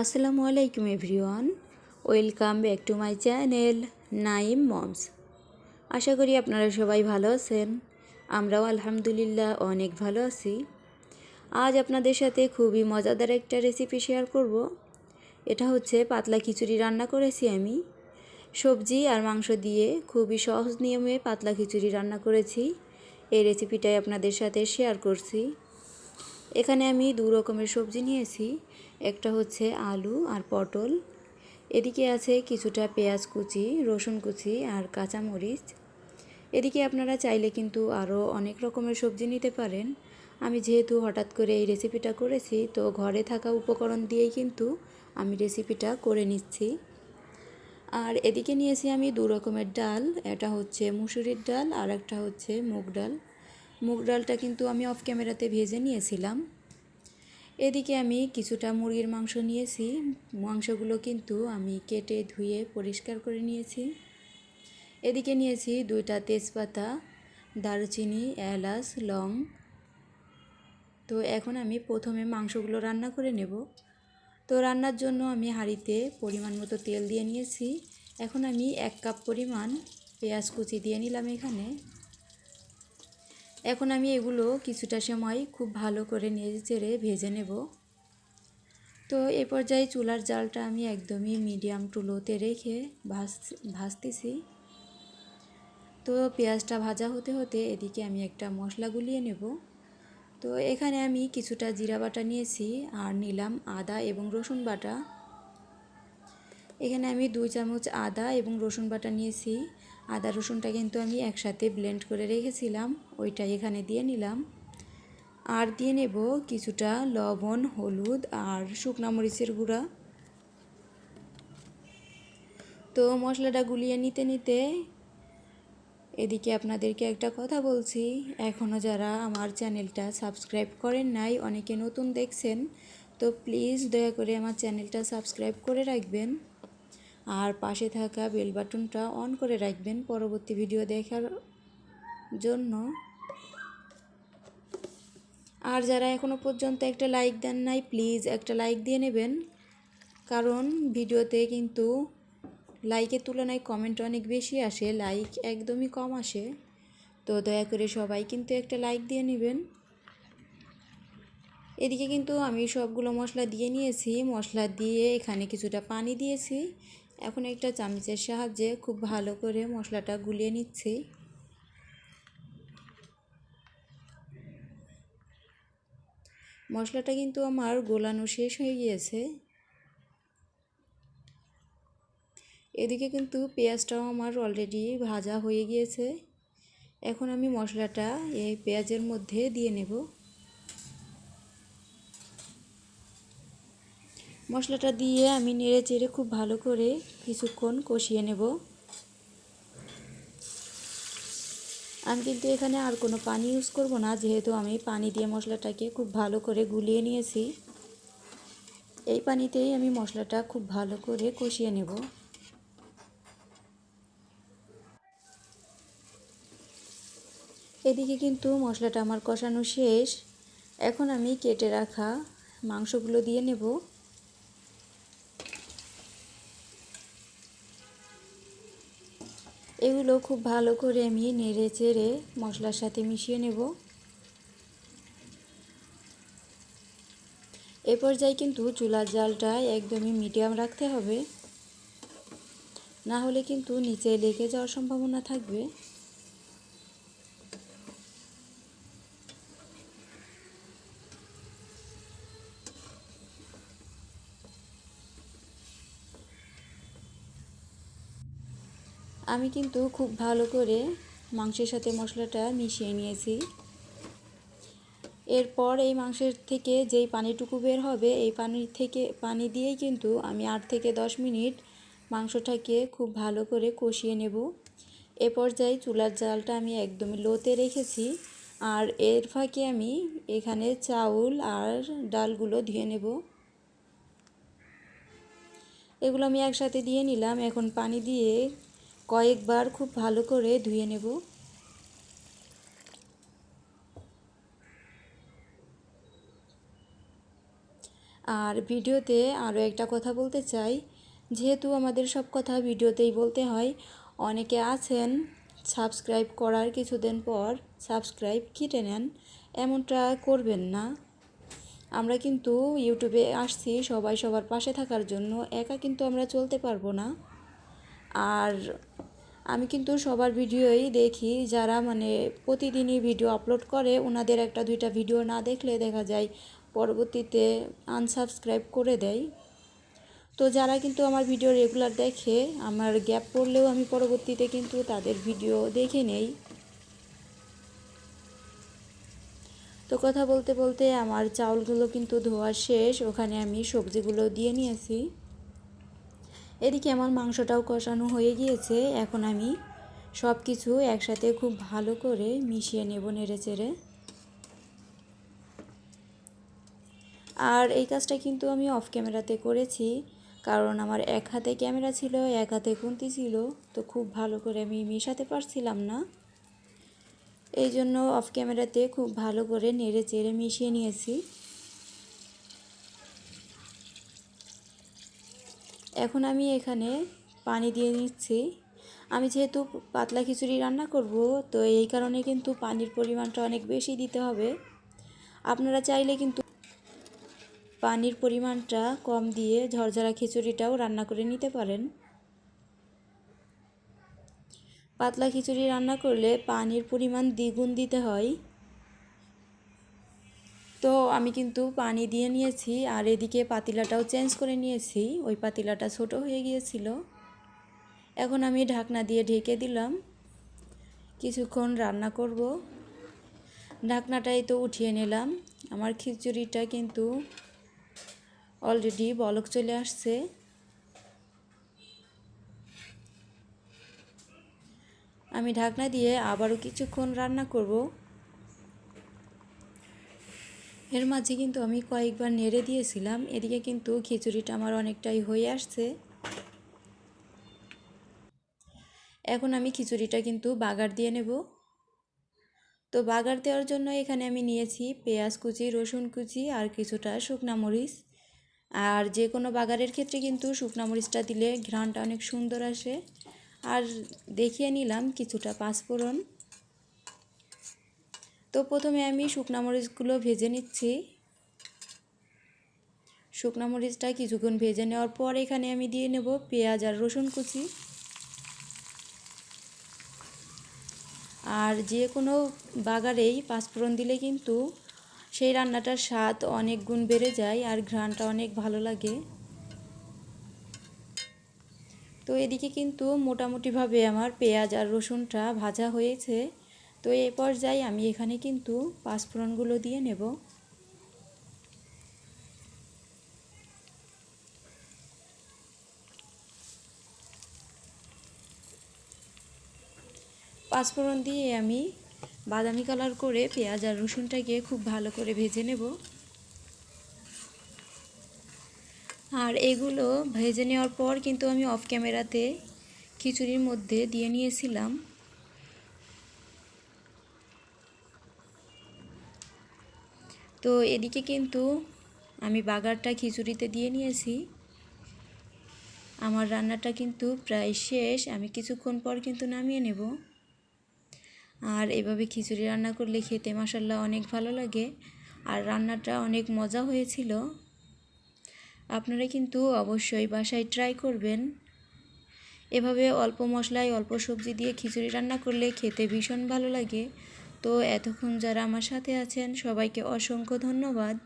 আসসালামু আলাইকুম everyone. Welcome back to my channel Naim moms. আশা করি আপনারা সবাই ভালো আছেন। আমরাও আলহামদুলিল্লাহ অনেক ভালো আছি। আজ আপনাদের সাথে খুবই মজাদার একটা রেসিপি শেয়ার করব। এটা হচ্ছে পাতলা খিচুড়ি রান্না করেছি আমি। সবজি আর মাংস দিয়ে খুবই সহজ নিয়মে পাতলা খিচুড়ি রান্না করেছি। এই রেসিপিটাই আপনাদের সাথে শেয়ার করছি। এখানে আমি দু রকমের সবজি নিয়েছি। একটা হচ্ছে আলু আর পটল। এদিকে আছে কিছুটা পেঁয়াজ কুচি, রসুন কুচি আর কাঁচামরিচ। এদিকে আপনারা চাইলে কিন্তু আরও অনেক রকমের সবজি নিতে পারেন। আমি যেহেতু হঠাৎ করে এই রেসিপিটা করেছি, তো ঘরে থাকা উপকরণ দিয়েই কিন্তু আমি রেসিপিটা করে নিচ্ছি। আর এদিকে নিয়েছি আমি দু রকমের ডাল, এটা হচ্ছে মুসুরির ডাল আর একটা হচ্ছে মুগ ডাল। মুগ ডালটা কিন্তু আমি অফ ক্যামেরাতে ভেজে নিয়েছিলাম। এদিকে আমি কিছুটা মুরগির মাংস নিয়েছি। মাংসগুলো কিন্তু আমি কেটে ধুয়ে পরিষ্কার করে নিয়েছি। এদিকে নিয়েছি দুইটা তেজপাতা, দারুচিনি, এলাচ, লং। তো এখন আমি প্রথমে মাংসগুলো রান্না করে নেব। তো রান্নার জন্য আমি হাঁড়িতে পরিমাণ মতো তেল দিয়ে নিয়েছি। এখন আমি এক কাপ পরিমাণ পেঁয়াজ কুচি দিয়ে নিলাম এখানে। এখন আমি এগুলো কিছুটা সময় খুব ভালো করে নেড়ে চেড়ে ভেজে নেব। তো এ পর্যায়ে চুলার জালটা আমি একদমই মিডিয়াম টু লোতে রেখে ভাজ ভাজতেছি। তো পেঁয়াজটা ভাজা হতে হতে এদিকে আমি একটা মশলা গুলিয়ে নেব। তো এখানে আমি কিছুটা জিরা বাটা নিয়েছি আর নিলাম আদা এবং রসুন বাটা। এখানে আমি দুই চামচ আদা এবং রসুন বাটা নিয়েছি। আদা রসুনটা কিন্তু আমি একসাথে ব্লেন্ড করে রেখেছিলাম ওইটা এখানে দিয়ে নিলাম। আর দিয়ে নেব কিছুটা লবণ, হলুদ আর শুকনো মরিচের গুঁড়া। তো মশলাটা গুলিয়ে নিতে নিতে এদিকে আপনাদেরকে একটা কথা বলছি এখনও যারা আমার চ্যানেলটা সাবস্ক্রাইব করেন নাই, অনেকে নতুন দেখছেন, তো প্লিজ দয়া করে আমার চ্যানেলটা সাবস্ক্রাইব করে রাখবেন। আর পাশে থাকা বেল বাটনটা অন করে রাখবেন পরবর্তী ভিডিও দেখার জন্য। আর যারা এখনও পর্যন্ত একটা লাইক দেন নাই, প্লিজ একটা লাইক দিয়ে নেবেন। কারণ ভিডিওতে কিন্তু লাইকের তুলনায় কমেন্ট অনেক বেশি আসে, লাইক একদমই কম আসে। তো দয়া করে সবাই কিন্তু একটা লাইক দিয়ে নেবেন। এদিকে কিন্তু আমি সবগুলো মশলা দিয়ে নিয়েছি। মশলা দিয়ে এখানে কিছুটা পানি দিয়েছি। এখন একটা চামচের সাহায্যে খুব ভালো করে মশলাটা গুলিয়ে নিচ্ছি। মশলাটা কিন্তু আমার গোলানো শেষ হয়ে গিয়েছে। এদিকে কিন্তু পেঁয়াজটাও আমার অলরেডি ভাজা হয়ে গিয়েছে। এখন আমি মশলাটা এই পেঁয়াজের মধ্যে দিয়ে নেব। মশলাটা দিয়ে আমি নেড়ে চেড়ে খুব ভালো করে কিছুক্ষণ কষিয়ে নেব। আমি কিন্তু এখানে আর কোনো পানি ইউজ করব না, যেহেতু আমি পানি দিয়ে মশলাটাকে খুব ভালো করে গুলিয়ে নিয়েছি। এই পানিতেই আমি মশলাটা খুব ভালো করে কষিয়ে নেব। এদিকে কিন্তু মশলাটা আমার কষানো শেষ। এখন আমি কেটে রাখা মাংসগুলো দিয়ে নেব। এগুলো খুব ভালো করে আমি নেড়ে চেড়ে মশলার সাথে মিশিয়ে নেব। এ পর্যায়ে কিন্তু চুলার জালটা একদমই মিডিয়াম রাখতে হবে। না হলে কিন্তু নিচে লেগে যাওয়ার সম্ভাবনা থাকবে। আমি কিন্তু খুব ভালো করে মাংসের সাথে মশলাটা মিশিয়ে নিয়েছি। এরপর এই মাংসের থেকে যেই পানিটুকু বের হবে, এই পানি থেকে, পানি দিয়েই কিন্তু আমি আট থেকে দশ মিনিট মাংসটাকে খুব ভালো করে কষিয়ে নেব। এ পর্যায়ে চুলার জালটা আমি একদমই লোতে রেখেছি আর এর ফাঁকে আমি এখানে চাউল আর ডালগুলো ধুয়ে নেব। এগুলো আমি একসাথে দিয়ে নিলাম। এখন পানি দিয়ে কয়েকবার খুব ভালো করে ধুয়ে নেব। আর ভিডিওতে আরও একটা কথা বলতে চাই। যেহেতু আমাদের সব কথা ভিডিওতেই বলতে হয়, অনেকে আছেন, সাবস্ক্রাইব করার কিছুদিন পর সাবস্ক্রাইব কেটে নেন, এমনটা করবেন না। আমরা কিন্তু ইউটিউবে আসছি, সবাই সবার পাশে থাকার জন্য, একা কিন্তু আমরা চলতে পারব না। আর আমি কিন্তু সবার ভিডিওই দেখি, যারা মানে প্রতিদিনই ভিডিও আপলোড করে, ওনাদের একটা দুইটা ভিডিও না দেখলে দেখা যায় পরবর্তীতে আনসাবস্ক্রাইব করে দেয়। তো যারা কিন্তু আমার ভিডিও রেগুলার দেখে, আমার গ্যাপ পড়লেও আমি পরবর্তীতে কিন্তু তাদের ভিডিও দেখে নেই। তো কথা বলতে বলতে আমার চাউলগুলো কিন্তু ধোয়া শেষ, ওখানে আমি সবজিগুলো দিয়ে নিয়েছি। এদিকে আমার মাংসটাও কষানো হয়ে গিয়েছে। এখন আমি সব কিছু একসাথে খুব ভালো করে মিশিয়ে নেব নেড়ে চেড়ে আর এই কাজটা কিন্তু আমি অফ ক্যামেরাতে করেছি, কারণ আমার এক হাতে ক্যামেরা ছিল, এক হাতে খুন্তি ছিল, তো খুব ভালো করে আমি মেশাতে পারছিলাম না। এই জন্য অফ ক্যামেরাতে খুব ভালো করে নেড়ে চেড়ে মিশিয়ে নিয়েছি। এখন আমি এখানে পানি দিয়ে নিচ্ছি। আমি যেহেতু পাতলা খিচুড়ি রান্না করব, তো এই কারণে কিন্তু পানির পরিমাণটা অনেক বেশি দিতে হবে। আপনারা চাইলে কিন্তু পানির পরিমাণটা কম দিয়ে ঝরঝরা খিচুড়িটাও রান্না করে নিতে পারেন। পাতলা খিচুড়ি রান্না করলে পানির পরিমাণ দ্বিগুণ দিতে হয়। তো আমি কিন্তু পানি দিয়ে নিয়েছি আর এদিকে পাতিলাটাও চেঞ্জ করে নিয়েছি। ওই পাতিলাটা ছোট হয়ে গিয়েছিল। এখন আমি ঢাকনা দিয়ে ঢেকে দিলাম। কিছুক্ষণ রান্না করব। ঢাকনাটাই তো উঠিয়ে নিলাম। আমার খিচুড়িটা কিন্তু অলরেডি বলক চলে আসছে। আমি ঢাকনা দিয়ে আবারও কিছুক্ষণ রান্না করব। এর মাঝে কিন্তু আমি কয়েকবার নেড়ে দিয়েছিলাম, এদিকে কিন্তু খিচুড়িটা আমার অনেকটাই হয়ে আসছে। এখন আমি খিচুড়িটা কিন্তু বাগার দিয়ে নেব। তো বাগার দেওয়ার জন্য এখানে আমি নিয়েছি পেঁয়াজ কুচি, রসুন কুচি আর কিছুটা শুকনা মরিচ। আর যে কোনো বাগারের ক্ষেত্রে কিন্তু শুকনা মরিচটা দিলে ঘ্রাণটা অনেক সুন্দর আসে। আর দেখিয়ে নিলাম কিছুটা পাঁচফোড়ন। তো প্রথমে আমি শুকনা মরিচগুলো ভেজে নিচ্ছি। শুকনা মরিচটা কিছুক্ষণ ভেজে নেওয়ার পর এখানে আমি দিয়ে নেব পেঁয়াজ আর রসুন কুচি। আর যে কোনো বাগারেই পাঁচফোড়ন দিলে কিন্তু সেই রান্নাটার স্বাদ অনেক গুণ বেড়ে যায় আর ঘ্রাণটা অনেক ভালো লাগে। তো এদিকে কিন্তু মোটামুটিভাবে আমার পেঁয়াজ আর রসুনটা ভাজা হয়েছে। তো এই পর্যায়ে আমি এখানে কিন্তু পাঁচফোড়নগুলো দিয়ে নেব। পাঁচফোড়ন দিয়ে আমি বাদামি কালার করে পেঁয়াজ আর রসুনটাকে খুব ভালো করে ভেজে নেব। আর এগুলো ভেজে নেওয়ার পর কিন্তু আমি অফ ক্যামেরাতে খিচুড়ির মধ্যে দিয়ে নিয়েছিলাম। তো এদিকে কিন্তু আমি বাগারটা খিচুড়িতে দিয়ে নিয়েছি। আমার রান্নাটা কিন্তু প্রায় শেষ, আমি কিছুক্ষণ পর কিন্তু নামিয়ে নেব। আর এভাবে খিচুড়ি রান্না করলে খেতে মশাল্লা অনেক ভালো লাগে। আর রান্নাটা অনেক মজা হয়েছিল। আপনারা কিন্তু অবশ্যই বাসায় ট্রাই করবেন। এভাবে অল্প মশলায় অল্প সবজি দিয়ে খিচুড়ি রান্না করলে খেতে ভীষণ ভালো লাগে। তো এতক্ষণ যারা আমার সাথে আছেন সবাইকে অসংখ্য ধন্যবাদ।